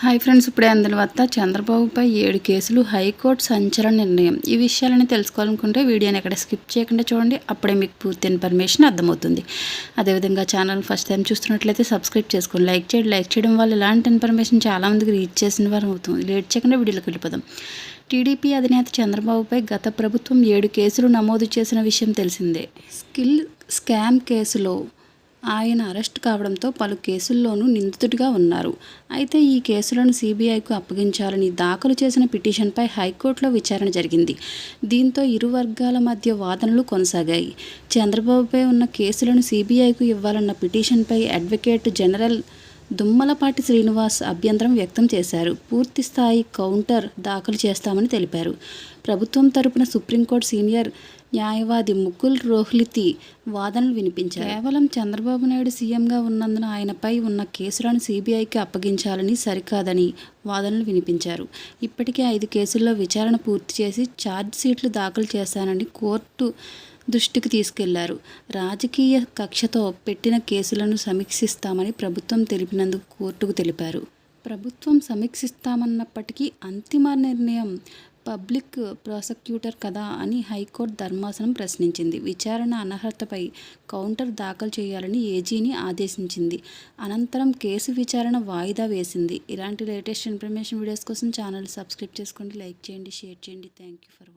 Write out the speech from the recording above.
Hi friends ఇప్పుడే అందులో వద్ద చంద్రబాబుపై ఏడు కేసులు హైకోర్టు సంచలన నిర్ణయం. ఈ విషయాలని తెలుసుకోవాలనుకుంటే వీడియోని ఎక్కడ స్కిప్ చేయకుండా చూడండి. అప్పుడే మీకు పూర్తి ఇన్ఫర్మేషన్ అర్థమవుతుంది. అదేవిధంగా ఛానల్ ఫస్ట్ టైం చూస్తున్నట్లయితే సబ్స్క్రైబ్ చేసుకోండి లైక్ చేయండి. లైక్ చేయడం వల్ల ఇలాంటి ఇన్ఫర్మేషన్ చాలామందికి రీచ్ చేసిన వారు అవుతుంది. లేట్ చేయకుండా వీడియోలోకి వెళ్ళిపోదాం. టీడీపీ అధినేత చంద్రబాబుపై గత ప్రభుత్వం ఏడు కేసులు నమోదు చేసిన విషయం తెలిసిందే. స్కిల్ స్కామ్ కేసులో ఆయన అరెస్ట్ కావడంతో పలు కేసుల్లోనూ నిందితుడిగా ఉన్నారు. అయితే ఈ కేసులను సిబిఐకు అప్పగించాలని దాఖలు చేసిన పిటిషన్పై హైకోర్టులో విచారణ జరిగింది. దీంతో ఇరు వర్గాల మధ్య వాదనలు కొనసాగాయి. చంద్రబాబుపై ఉన్న కేసులను సిబిఐకు ఇవ్వాలన్న పిటిషన్పై అడ్వకేట్ జనరల్ దుమ్మలపాటి శ్రీనివాస్ అభ్యంతరం వ్యక్తం చేశారు. పూర్తి స్థాయి కౌంటర్ దాఖలు చేస్తామని తెలిపారు. ప్రభుత్వం తరపున సుప్రీంకోర్టు సీనియర్ న్యాయవాది ముకుల్ రోహ్లితి వాదనలు వినిపించారు. కేవలం చంద్రబాబు నాయుడు సీఎంగా ఉన్నందున ఆయనపై ఉన్న కేసులను సిబిఐకి అప్పగించాలని సరికాదని వాదనలు వినిపించారు. ఇప్పటికే ఐదు కేసుల్లో విచారణ పూర్తి చేసి ఛార్జ్ షీట్లు దాఖలు చేశానని కోర్టు దృష్టికి తీసుకెళ్ళారు. రాజకీయ కక్షతో పెట్టిన కేసులను సమీక్షిస్తామని ప్రభుత్వం తెలిపినందుకు కోర్టుకు తెలిపారు. ప్రభుత్వం సమీక్షిస్తామన్నప్పటికీ అంతిమ నిర్ణయం పబ్లిక్ ప్రాసిక్యూటర్ కదా అని హైకోర్టు ధర్మాసనం ప్రశ్నించింది. విచారణ అనర్హతపై కౌంటర్ దాఖలు చేయాలని ఏజీని ఆదేశించింది. అనంతరం కేసు విచారణ వాయిదా వేసింది. ఇలాంటి లేటెస్ట్ ఇన్ఫర్మేషన్ వీడియోస్ కోసం ఛానల్ సబ్స్క్రైబ్ చేసుకోండి లైక్ చేయండి షేర్ చేయండి. Thank you for